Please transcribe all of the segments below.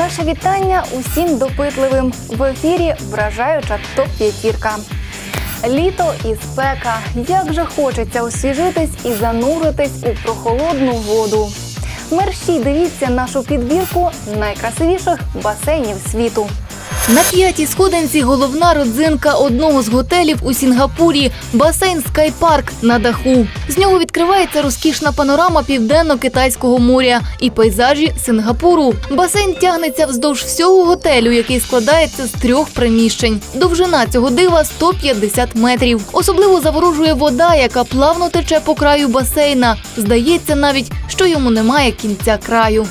Наше вітання усім допитливим. В ефірі вражаюча топ-п'ятірка. Літо і спека. Як же хочеться освіжитись і зануритись у прохолодну воду. Мерщій дивіться нашу підбірку найкрасивіших басейнів світу. На п'ятій сходинці головна родзинка одного з готелів у Сінгапурі басейн Скайпарк на даху. З нього відкривається розкішна панорама південно-китайського моря і пейзажі Сингапуру. Басейн тягнеться вздовж всього готелю, який складається з трьох приміщень. Довжина цього дива 150 метрів. Особливо заворожує вода, яка плавно тече по краю басейна. Здається навіть, що йому немає кінця краю.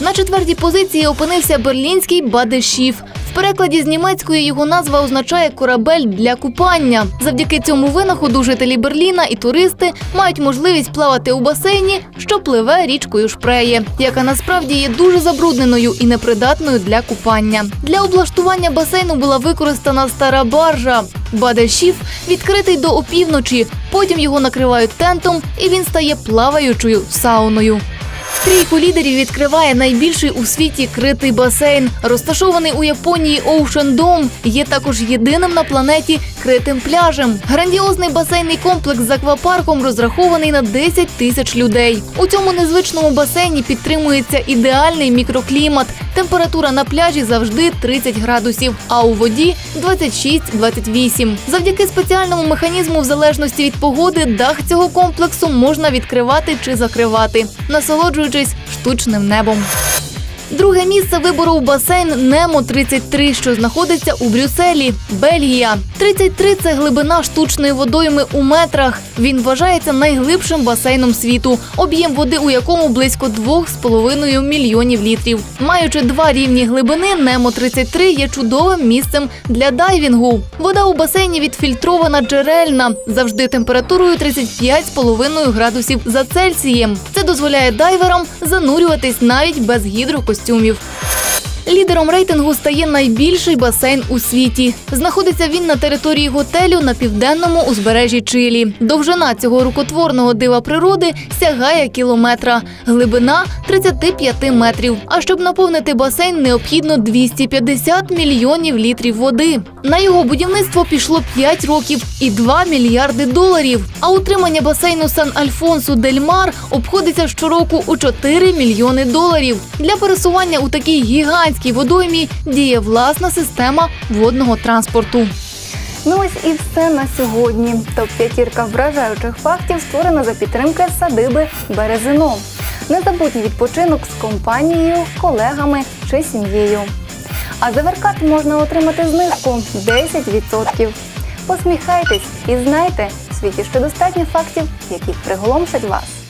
На четвертій позиції опинився берлінський Бадешіф. Перекладі з німецької його назва означає корабель для купання. Завдяки цьому винаходу жителі Берліна і туристи мають можливість плавати у басейні, що пливе річкою Шпреє, яка насправді є дуже забрудненою і непридатною для купання. Для облаштування басейну була використана стара баржа. Бадешіф відкритий до опівночі. Потім його накривають тентом, і він стає плаваючою сауною. Трійку лідерів відкриває найбільший у світі критий басейн. Розташований у Японії Ocean Dome є також єдиним на планеті критим пляжем. Грандіозний басейний комплекс з аквапарком розрахований на 10 тисяч людей. У цьому незвичному басейні підтримується ідеальний мікроклімат. Температура на пляжі завжди 30 градусів, а у воді 26-28. Завдяки спеціальному механізму, в залежності від погоди, дах цього комплексу можна відкривати чи закривати, насолоджуючись штучним небом. Друге місце виборов басейн Немо 33, що знаходиться у Брюсселі, Бельгія. 33 – це глибина штучної водойми у метрах. Він вважається найглибшим басейном світу, об'єм води у якому близько 2,5 мільйонів літрів. Маючи два рівні глибини, Немо 33 є чудовим місцем для дайвінгу. Вода у басейні відфільтрована джерельна, завжди температурою 35,5 градусів за Цельсієм. Це дозволяє дайверам занурюватись навіть без гідрокостюмів костюмів. Лідером рейтингу стає найбільший басейн у світі. Знаходиться він на території готелю на південному узбережжі Чилі. Довжина цього рукотворного дива природи сягає кілометра, глибина 35 метрів. А щоб наповнити басейн, необхідно 250 мільйонів літрів води. На його будівництво пішло 5 років і 2 мільярди доларів. А утримання басейну Сан Альфонсу Дель Мар обходиться щороку у 4 мільйони доларів. Для пересування у такій гігантській водоймі діє власна система водного транспорту. Ну ось і все на сьогодні. Топ-п'ятірка вражаючих фактів створена за підтримки садиби Березино. Незабутній відпочинок з компанією, колегами чи сім'єю. А за веркат можна отримати знижку 10%. Посміхайтесь і знайте, в світі ще достатньо фактів, які приголомшать вас.